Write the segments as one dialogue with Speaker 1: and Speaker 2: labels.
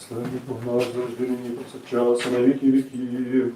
Speaker 1: Благословенний Бог наш завжди нині повсякчас і на віки віків.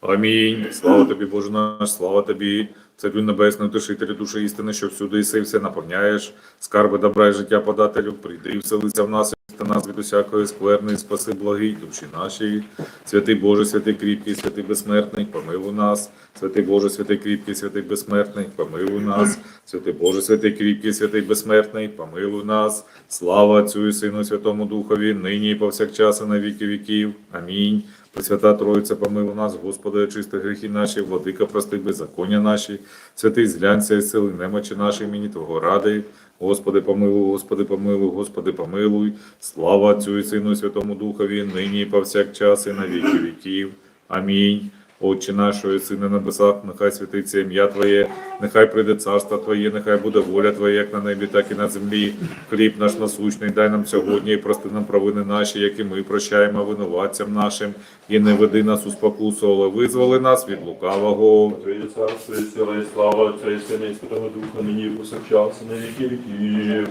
Speaker 2: Амінь. Слава тобі, Боже наш, слава тобі, Царю Небесний, утешителю душі істини, що всюди і все наповняєш, скарби добра і життя подателю, прийди і вселися в нас, і нас від усякої скверної, спаси благий душі наші. Святий Боже, святий кріпкий, святий безсмертний, помилуй нас. Святий Боже, святий кріпкий, святий безсмертний, помилуй нас. Святий Боже, святий кріпкий, святий безсмертний, помилуй нас. Слава Отцю і Сину, Святому Духові, нині і повсякчас і на віки віків. Амінь. Пресвята Троїця, помилуй нас, Господи, очисти гріхи наші, владика, прости беззаконня наші, святий зглянься і сили немочі наші, імені Твого ради. Господи, помилуй, Господи, помилуй, Господи, помилуй. Слава Отцю і Сину, і Святому Духові, нині і повсякчас і на віки віків. Амінь. Отче наш, що єси на небесах, нехай святиться ім'я Твоє, нехай прийде царство Твоє, нехай буде воля Твоя, як на небі, так і на землі. Хліб наш насущний, дай нам сьогодні і прости нам провини наші, які ми прощаємо винуватцям нашим, і не веди нас у спокусу, але визволи нас від лукавого.
Speaker 1: Твоє царство і сила і слава Отця і Сина і Святого Духа, нині і повсякчас на віки віків.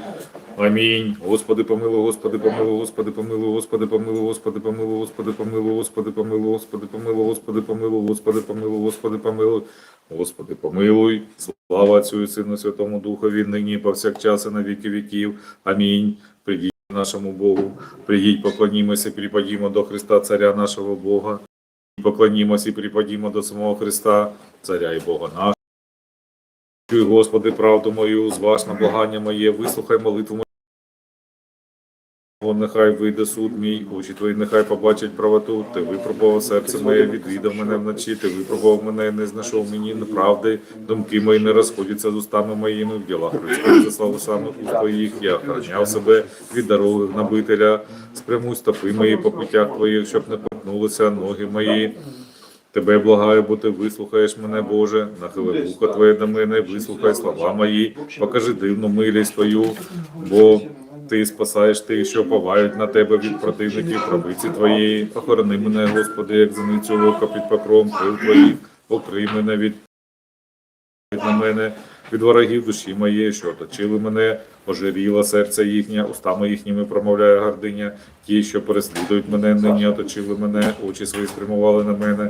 Speaker 2: Амінь. Господи, помилуй, Господи, помилуй, Господи, помилуй, Господи, помилуй, Господи, помилуй, Господи, помилуй, Господи, помилуй, Господи, помилуй, Господи, помилуй, Господи, помилуй, Господи, помилуй. Господи, помилуй. Господи, помилуй, Слава Отцю і Сину, Святому Духові, нині і повсякчас і на віки віків. Амінь. Придіть нашому Богу, придіть, поклонімося, припадімо до Христа, Царя нашого Бога. Поклонімося і припадімо до самого Христа, Царя і Бога нашого. Чуй, Господи, правду мою, зваж на благання моє, вислухай молитву мою. О, нехай вийде суд мій, очі твої, нехай побачать правоту. Ти випробував серце моє, відвідав мене вночі, ти випробував мене, не знайшов мені неправди. Думки мої не розходяться з устами моїми, в ділах за славу самих уст твоїх. Я охороняв себе від дороги гнобителя. Спрямуй стопи мої по путях твоїх, щоб не похнулися ноги мої. Тебе благаю, бо ти вислухаєш мене, Боже, нахили вухо Твоє до мене, вислухай слова мої, покажи дивну милість Твою, бо ти спасаєш тих, що повають на тебе від противників правиці Твоєї. Охорони мене, Господи, як зеницю ока під покром крил Твоїх, покрий мене від на мене, від ворогів душі моєї, що оточили мене, ожиріло серце їхнє, устами їхніми промовляє гординя. Ті, що переслідують мене, нині оточили мене, очі свої спрямували на мене,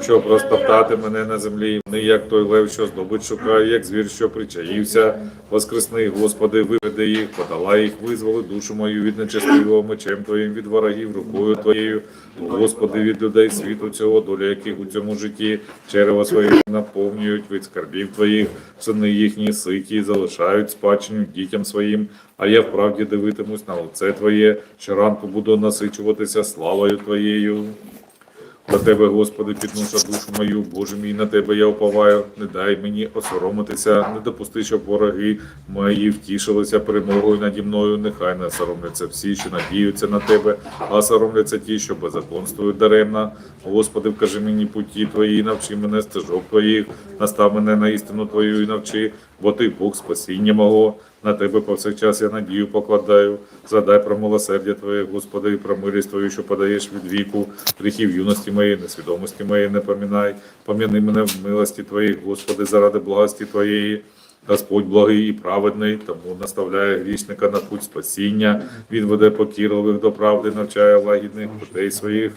Speaker 2: щоб розтоптати мене на землі. Не як той лев, що здобич шукає, як звір, що причаївся. Воскресни, Господи, виведи їх, подолай їх, визволи душу мою від нечестивого мечем Твоїм, від ворогів, рукою Твоєю. Господи, від людей світу цього, доля яких у цьому житті черева своє наповнюють від скарбів Твоїх, сини їхні ситі, залишають спадщину дітям своїм. А я вправді дивитимусь на лице Твоє, щоранку буду насичуватися славою Твоєю. До Тебе, Господи, підношу душу мою, Боже мій, на Тебе я уповаю. Не дай мені осоромитися, не допусти, щоб вороги мої втішилися перемогою наді мною. Нехай не соромляться всі, що надіються на Тебе, а соромляться ті, що беззаконствують даремно. Господи, вкажи мені путі Твої, навчи мене стежок Твоїх, настав мене на істину Твою і навчи, бо Ти Бог спасіння мого. На тебе повсякчас я надію покладаю. задай про милосердя Твоє, Господи, і про милість Твою, що подаєш від віку, гріхів юності моєї, несвідомості моєї не помінай. Пом'яни мене в милості Твоїй, Господи, заради благості Твоєї. Господь благий і праведний, тому наставляє грішника на путь спасіння, він веде покірливих до правди, навчає лагідних людей своїх.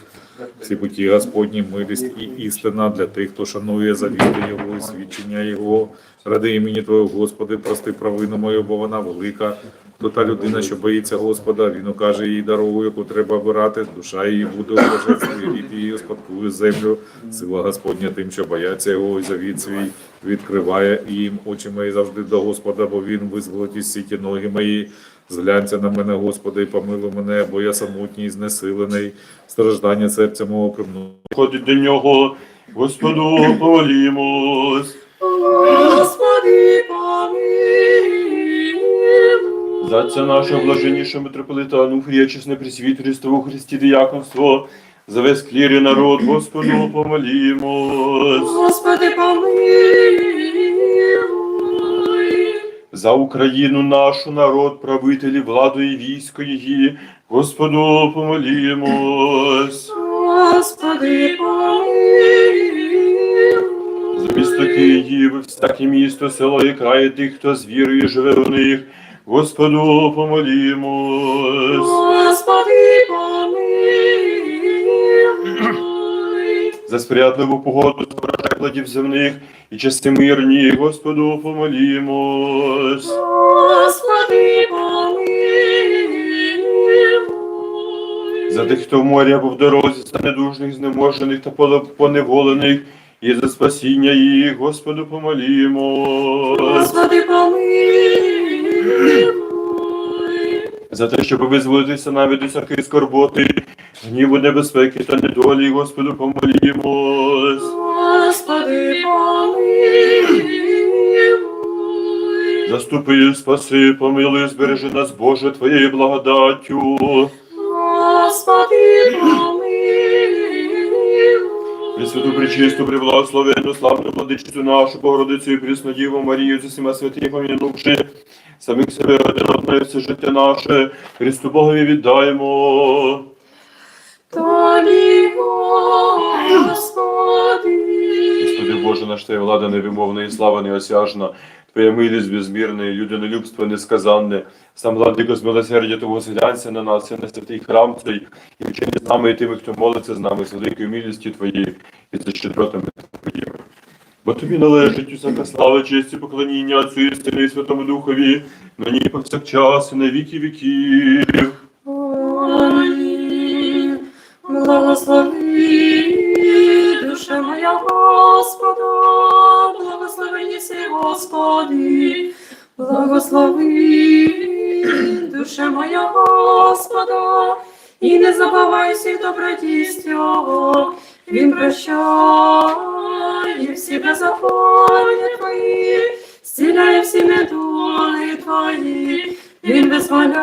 Speaker 2: Всі путі Господні, милість і істина для тих, хто шанує завіти Його і свідчення Його. Ради імені Твого, Господи, прости провину мою, бо вона велика. То та людина, що боїться Господа, він укаже їй дорогу, яку треба обирати. Душа її буде у блаженстві, рід її спадкує землю. Сила Господня тим, що бояться його, і завіт свій відкриває їм очі мої завжди до Господа, бо він визволить із сіті ноги мої. Зглянься на мене, Господи, і помилуй мене, бо я самотній, знесилений, страждання серця мого примну.
Speaker 1: Ходить до нього, Господу помолімось.
Speaker 3: Господи,
Speaker 1: За це наше блаженніше митрополита Ануфрія, чесне присвіт Христову Христі діяконство, за весь клір і народ, Господу помолімось.
Speaker 3: Господи, помилуй.
Speaker 1: За Україну нашу народ, правителі, владу і військо її, Господу помолімось.
Speaker 3: Господи, помилуй.
Speaker 1: За місто Київ, всяке місто, село і край тих, хто з вірою живе у них, Господу помолімось.
Speaker 3: Господи помилуй.
Speaker 1: За сприятливу погоду закладів земних і часи мирні, Господу помолімось.
Speaker 3: Господи помилуй.
Speaker 1: За тих, хто в морі або в дорозі, за недужних, знеможених та поневолених, і за спасіння їх, Господу помолімо.
Speaker 3: Господи помилуй.
Speaker 1: За те, щоб визволитися навіть до всякої скорботи, гніву, небезпеки та недолі, Господу помолімось.
Speaker 3: Господи, помилуй.
Speaker 1: Заступи, спаси, помилуй, збережи нас, Боже, Твоєю благодаттю.
Speaker 3: Господи.
Speaker 1: Пресвяту, пречисту, преблагословенну, славну владичицю нашу, Богородицю і прісну Діву Марію, з всіма святих помінувши, самих себе один одне все життя наше, Христу Богові віддаємо.
Speaker 3: Тобі, Господи.
Speaker 1: Господи Боже, наш Твоя влада невимовна і слава неосяжна, Твоя милість безмірна, і людинолюбство несказанне, сам владико з милосердя Того зглянься на нас, і на святий храм цей, і вчини з нами і тими, хто молиться з нами, з великою милістю Твоєю і за щедротами Твоїми. Бо тобі належить усяка слава, честь і поклоніння Отцю і і Святому Духові, нині і повсякчас, і на віки віків.
Speaker 3: Амінь. Благослови, душа моя Господа, благословені си, Господи, благослови, душа моя Господа, і не забувай всіх добродійств Його, Він прощає всі беззаконня Твої, зціляє всі недолі Твої, Він визволяє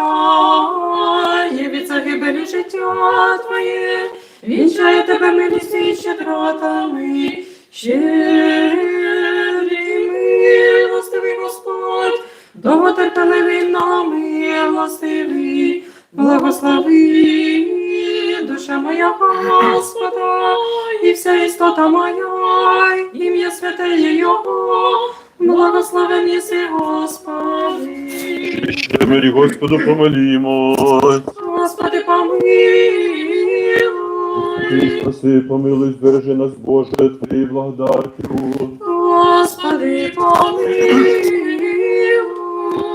Speaker 3: від загибелі життя Твоє, вінчає тебе милістю і щедротами, щедрий милостивий Господь, довготерпеливий нам милостивий, благослови, душа моя Господа, і вся істота моя, ім'я святе є Його, благословен єси Господи.
Speaker 1: Ще мирі Господу помолімось.
Speaker 3: Господи, помилуй.
Speaker 1: Ти спаси, помилуй, збережи нас, Боже, Твоєю благодаттю.
Speaker 3: Господи, помилуй.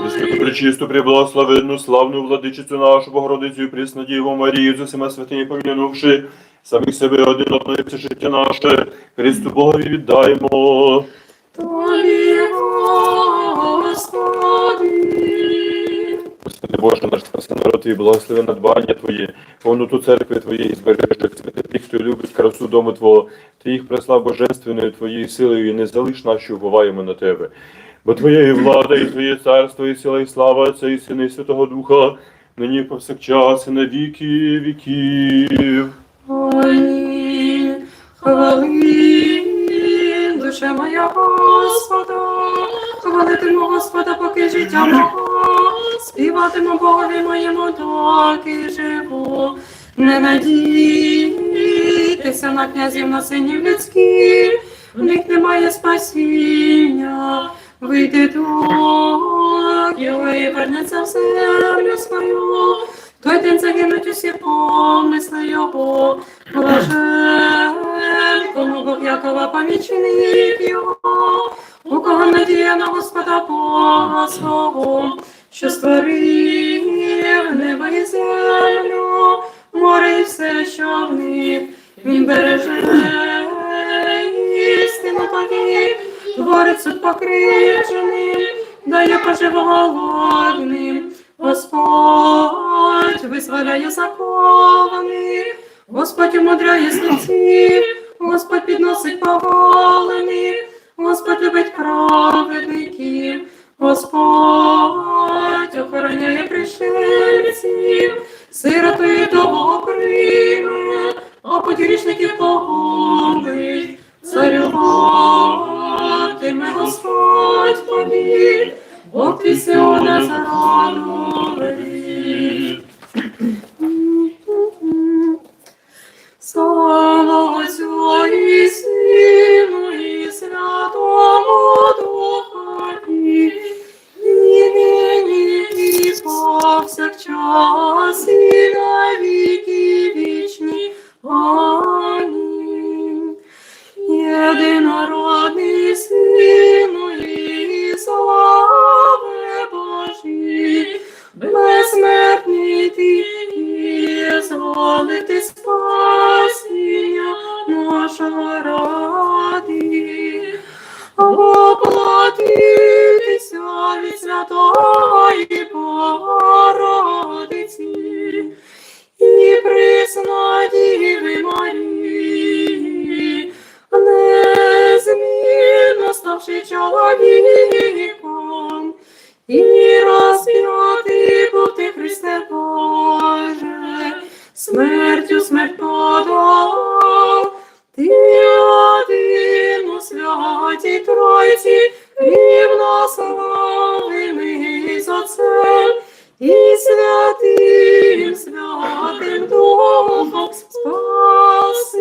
Speaker 1: Пресвяту, пречисту, преблагословенну, славну владичицю нашу, Богородицю і Діву Марію, з усіма святині помінувши, самих себе один одного і все життя наше, Христу Богові віддаємо.
Speaker 3: Тобі, Господи.
Speaker 1: Господи Боже, наш спаси народ Твій, благослови надбання Твоє, повноту церкви Твоєї збережи, святи тих, хто любить красу дому Твого, Ти їх преслав божественною Твоєю силою і не залиш нас, що на Тебе. Бо Твоя і влада, і Твоє царство, і сила, і слава Отця, і Сина, і Святого Духа, нині повсякчас, і на віки віків.
Speaker 3: Амінь. Душа моя Господа, хвалитиму Господа, поки життя мого, співатиму Богові моєму, доки живу. Не надійтеся на князів, на синів людських, в них немає спасіння. Вийде дух, його і вернеться в землю свою. Той день загинуть усі помисли його, блажен, кому Бог Якова помічник його, у кого надія на Господа Бога свого, що створив небо і землю, море і все, що в них, він береже істину повік, творить суд покривдженим, дає поживу голодним. Господь визволяє закованих, Господь умудряє слідців, Господь підносить повалених, Господь любить праведників, Господь охороняє пришельців, сиротою того прийме, і святим, святим Духом спаси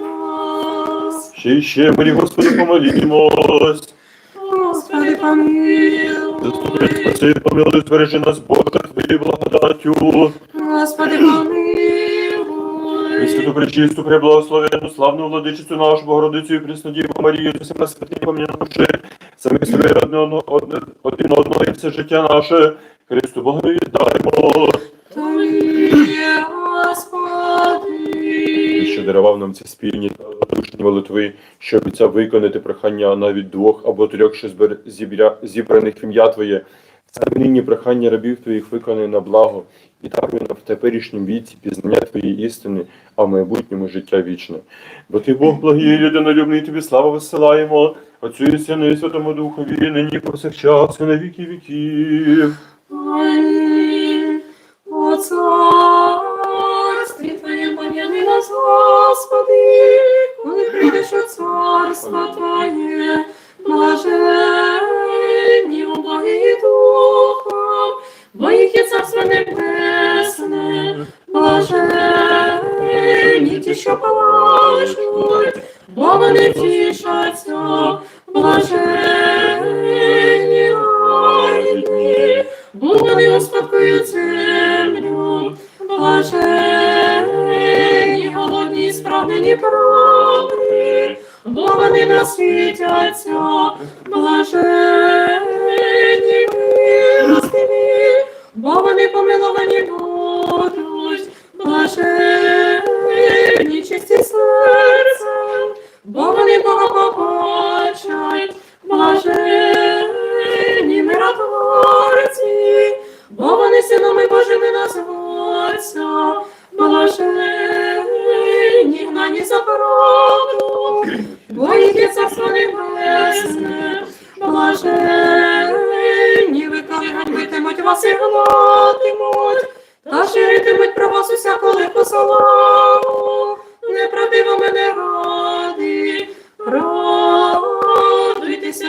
Speaker 3: нас.
Speaker 1: Ще й ще, милі Господи, помолімось.
Speaker 3: Господи, помилуй.
Speaker 1: Спаси, помилуй, збережи нас, Боже, Твоєю благодаттю.
Speaker 3: Господи, помилуй.
Speaker 1: І святу пречисту, преблагословенну, славну владичицю нашу Богородицю і Преснодіву Марію, з усіма святими помінувши, самих собі одне, один одного і все життя наше, Христу Богу віддаємо.
Speaker 3: Тобі,
Speaker 1: І що дарував нам ці спільні душні молитви, що обіцяв виконати прохання навіть двох або трьох, що зібраних ім'я Твоє. Це нині прохання рабів Твоїх виконає на благо, і так в теперішньому віці пізнання Твоєї істини, а в майбутньому життя вічне. Бо Ти Бог благий, людинолюбний, Тобі славу висилаємо, Отцю і Сину і Святому Духові, нині повсякчас, і на віки віків.
Speaker 3: Амінь. О царстві Твоєм пом'яни нас, Господи, коли прийдеш у царство Твоє, блаженні убогі духом, бо їх є царство небесне, блаженні ті, що плачуть, бо вони тішаться, блаженні лагідні, бо вони успадкують землю, блаженні, голодні, справдені правди, бо вони насвітяться, блаженні, милостиві, бо вони помиловані будуть, блаженні, чисті серцем, бо вони Бога побачать, блаженні миротворці, бо вони синами Божими назвуться, блаженні гнані за правду, бо їх є царство небесне, блаженні викали ганьбитимуть вас і гнатимуть, та ширитимуть про вас усяку лиху славу, неправдиво мене ради, радуйтеся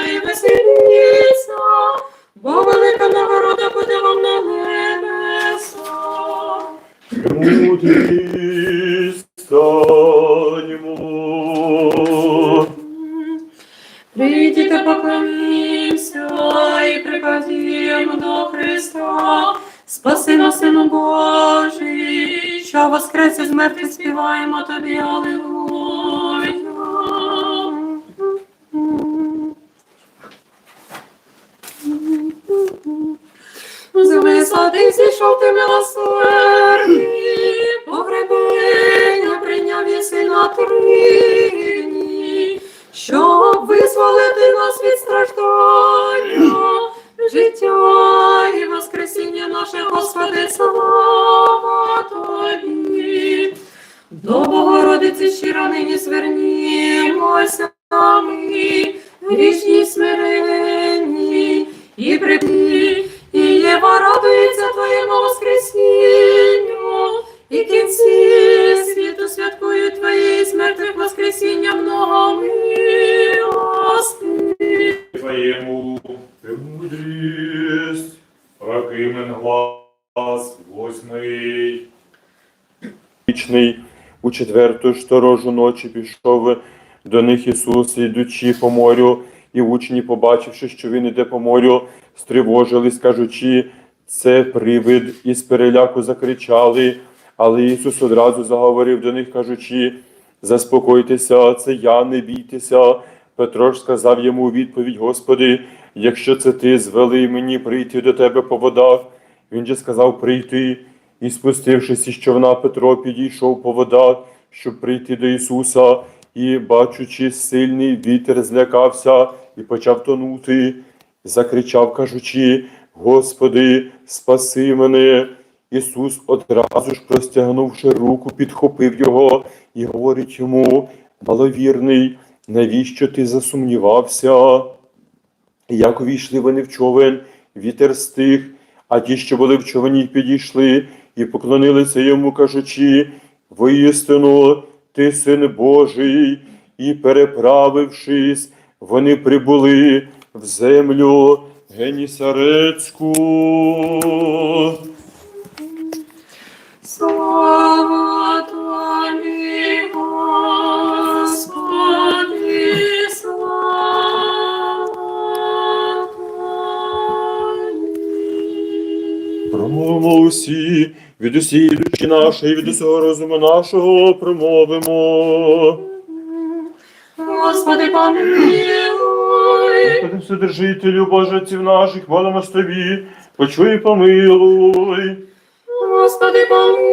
Speaker 3: і веселіться, бо велика нагорода буде вам на небесах.
Speaker 1: Мудрі
Speaker 3: Христа. Спаси нас, Сину Божий, що воскрес із мертвих співаємо тобі, Аллилуйя. З висоти зійшов ти милосердний, погребення прийняв єси на трині, щоб визволити нас від страждання, життя і воскресіння наше, Господи, слава Тобі. До Богородиці щиро нині звернімося ми, грішні смиренні, і припні, і Єва радується Твоєму воскресінню, і кінці світу святкують Твоєї смертних воскресіння много.
Speaker 2: Твоєму
Speaker 1: Вічний у четверту сторожу ночі пішов до них Ісус, ідучи по морю, і учні, побачивши, що він іде по морю, стривожились, кажучи, це привид, і з переляку закричали. Але Ісус одразу заговорив до них, кажучи, заспокойтеся, це я, не бійтеся. Петро ж сказав йому у відповідь, Господи, якщо це ти звели мені прийти до тебе по водах, він же сказав прийти, і спустившись із човна, Петро підійшов по водах, щоб прийти до Ісуса, і, бачучи сильний вітер, злякався і почав тонути, закричав, кажучи: Господи, спаси мене. Ісус одразу ж простягнувши руку, підхопив його і говорить йому: маловірний, навіщо ти засумнівався? Як увійшли вони в човен, вітер стих, а ті, що були в човені, підійшли і поклонилися йому, кажучи: воістину, ти син Божий, і переправившись, вони прибули в землю Генісарецьку.
Speaker 3: Слава Тобі, Господи, слава Тобі.
Speaker 1: Промовимо усі, від усієї душі нашої, від усього розуму нашого промовимо.
Speaker 3: Господи, помилуй.
Speaker 1: Господи, Вседержителю Божиців наших, молимось тобі, почуй і помилуй.
Speaker 3: Господи, помилуй.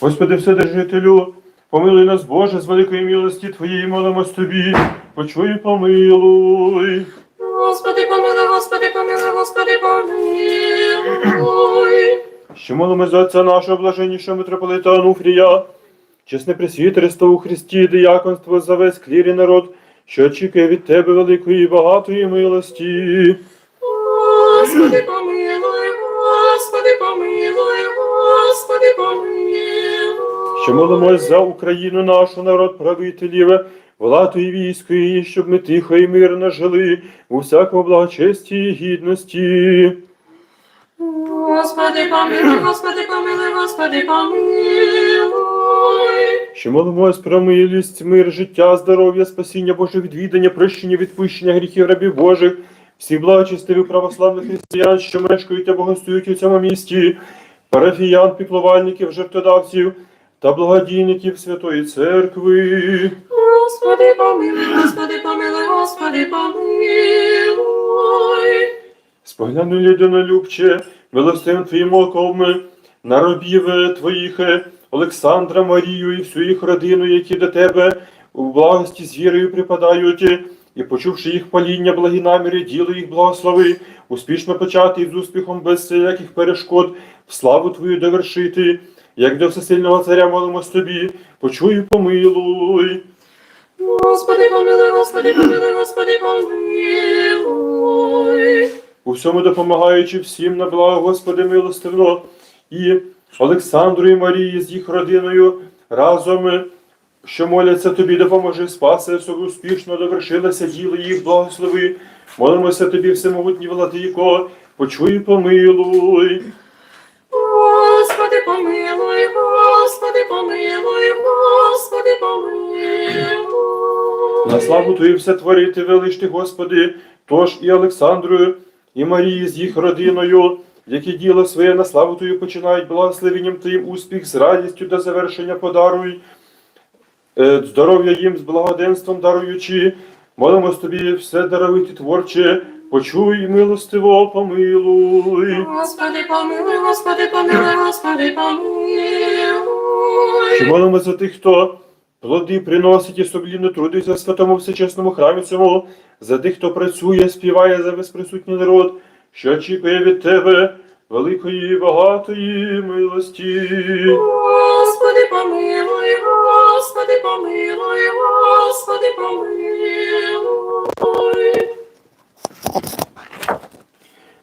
Speaker 1: Господи, Вседержителю, помилуй нас, Боже, з великої милості Твоєї, молимось тобі, почуй і помилуй.
Speaker 3: Господи, помилуй, Господи, помилуй, Господи, помилуй.
Speaker 1: Що молимо за Отця нашого блаженнішого митрополита Ануфрія, чесне пресвітерство у Христі, дияконство за весь клір і народ, що очікує від Тебе великої і багатої милості.
Speaker 3: Господи, помилуй, Господи, помилуй, Господи, помилуй.
Speaker 1: Що молимось за Україну, нашу народ правителів, владу і військо її, щоб ми тихо і мирно жили у всякому благочесті і гідності.
Speaker 3: Господи, помилуй, Господи, помилуй, Господи, помилуй.
Speaker 1: Що молимось про милість, мир, життя, здоров'я, спасіння Боже, відвідання, прощення, відпущення гріхів рабів Божих, всіх благочестивих православних християн, що мешкають або гостують у цьому місті, парафіян, піклувальників, жертводавців та благодійників Святої Церкви.
Speaker 3: Господи, помилуй, Господи, помилуй, Господи, помилуй.
Speaker 1: Спогляну людинолюбче, милостивим твоїм оком, на робів твоїх Олександра, Марію і всю їх родину, які до тебе у благості з вірою припадають, і почувши їх паління, благі наміри, діло їх благослови, успішно почати і з успіхом без всяких перешкод, в славу Твою довершити, як до всесильного царя молимось тобі, почуй і помилуй.
Speaker 3: Господи, помилуй, Господи, помилуй, Господи, помилуй.
Speaker 1: У всьому допомагаючи всім на благо Господи милостивно, і Олександру і Марії з їх родиною разом, що моляться тобі, допоможи спаси, щоб успішно довершилося діло їх благослови. Молимося тобі, всемогутній владико, почуй помилуй.
Speaker 3: Господи, помилуй, Господи, помилуй, Господи, помилуй.
Speaker 1: На славу Твою все творити велиш ти, Господи, тож і Олександрою, і Марії з їх родиною, які діло своє на славу Твою починають благословенням Твоїм успіх з радістю до завершення подаруй, Е, здоров'я їм з благоденством даруючи, молимось Тобі все даровити творче, почуй милостиво помилуй.
Speaker 3: Господи, помилуй, Господи, помилуй, Господи, помилуй.
Speaker 1: Що молимо за тих, хто плоди приносить і сумлінно трудиться в святому всечесному храмі цьому, за тих, хто працює, співає за весь присутній народ, що очікує від тебе великої і багатої милості.
Speaker 3: Господи, помилуй, Господи, помилуй, Господи, помилуй.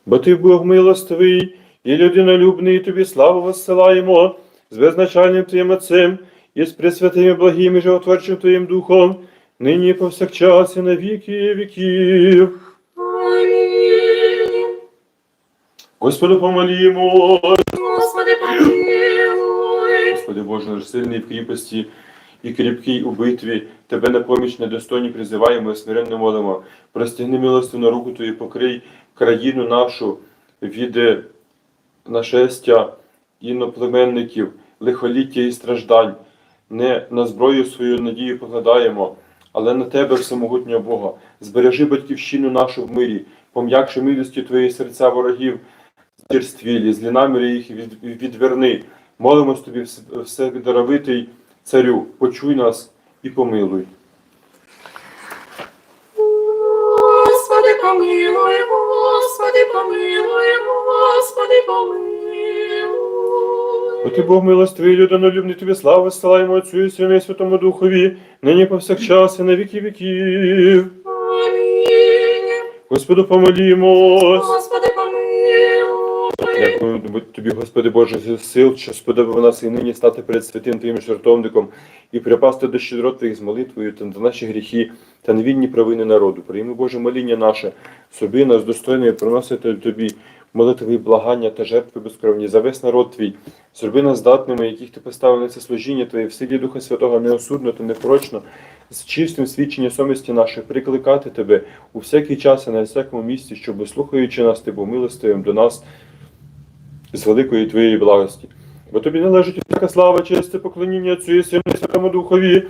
Speaker 1: Бо ти Бог милостивий і людинолюбний, і тобі славу воссилаємо з безначальним Твоїм Отцем і з пресвятим і благим і животворчим Твоїм Духом, нині повсякчас і на віки віків.
Speaker 3: Амінь.
Speaker 1: Господу помолімо.
Speaker 3: Господи, помилуй.
Speaker 1: Господи Боже, наш сильний в кріпості і кріпкий у битві, Тебе на поміч недостойні призиваємо і смиренно молимо. Простягни милостивну руку Твою, покрий країну нашу від е, нашестя іноплеменників, лихоліття і страждань. не на зброю свою надію покладаємо, але на тебе, всемогутнього Бога. Збережи батьківщину нашу в мирі, пом'якши милістю твої серця ворогів, зірствілі, злі наміри їх відверни. Молимось тобі, вс- всевідоровитий царю, почуй нас і помилуй.
Speaker 3: Господи, помилуй, Господи, помилуй, Господи, помилуй.
Speaker 1: Бо ти Бог милостивий, людинолюбний, тобі славу стилаємо Отцю і Сину і Святому Духові, нині повсякчас і на віки віків.
Speaker 3: Амінь.
Speaker 1: Господу помолімось.
Speaker 3: Господи, помилуй.
Speaker 1: Дякую тобі, Господи Боже, за сил, що сподобав нас і нині стати перед святим Твоїм жертовником і припасти до щедрот Твоїх з молитвою та за наші гріхи та невинні провини народу. Прийми Боже моління наше, собі нас достойною приносити Тобі молитви, благання та жертви безкровні за весь народ Твій. Зроби нас здатними, яких Ти поставив на це служіння Твоє, в силі Духа Святого неосудно та непрочно, з чистим свідченням совісті наших, прикликати Тебе у всякий час і на всякому місці, щоб, слухаючи нас, Ти був милостивим до нас з великої твоєї благості. Бо тобі належить всяка слава, честь і поклоніння Отцю і Сину і Святому Духові,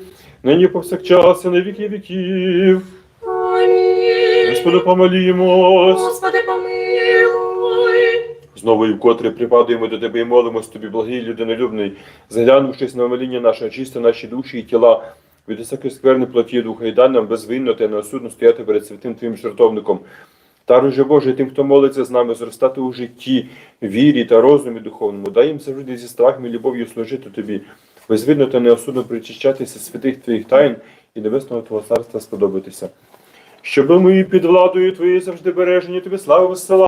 Speaker 1: нині повсякчас і на віки віків.
Speaker 3: Амінь.
Speaker 1: Господу помолімось.
Speaker 3: Господи, помилуй.
Speaker 1: Знову і вкотре припадуємо до тебе і молимось тобі, благий людинолюбний, заглянувшись на моління наше, очисти наші душі і тіла, від усякої скверни плоті духа, і дай нам безвинно та неосудно стояти перед святим твоїм жертовником. Даруй же Боже, тим, хто молиться з нами, зростати у житті, вірі та розумі духовному, дай їм завжди зі страхом і любов'ю служити тобі, безвинно та неосудно причищатися святих твоїх тайн і небесного Твого царства сподобатися. Щоб ми під владою Твоєю завжди бережені, тобі славу весела.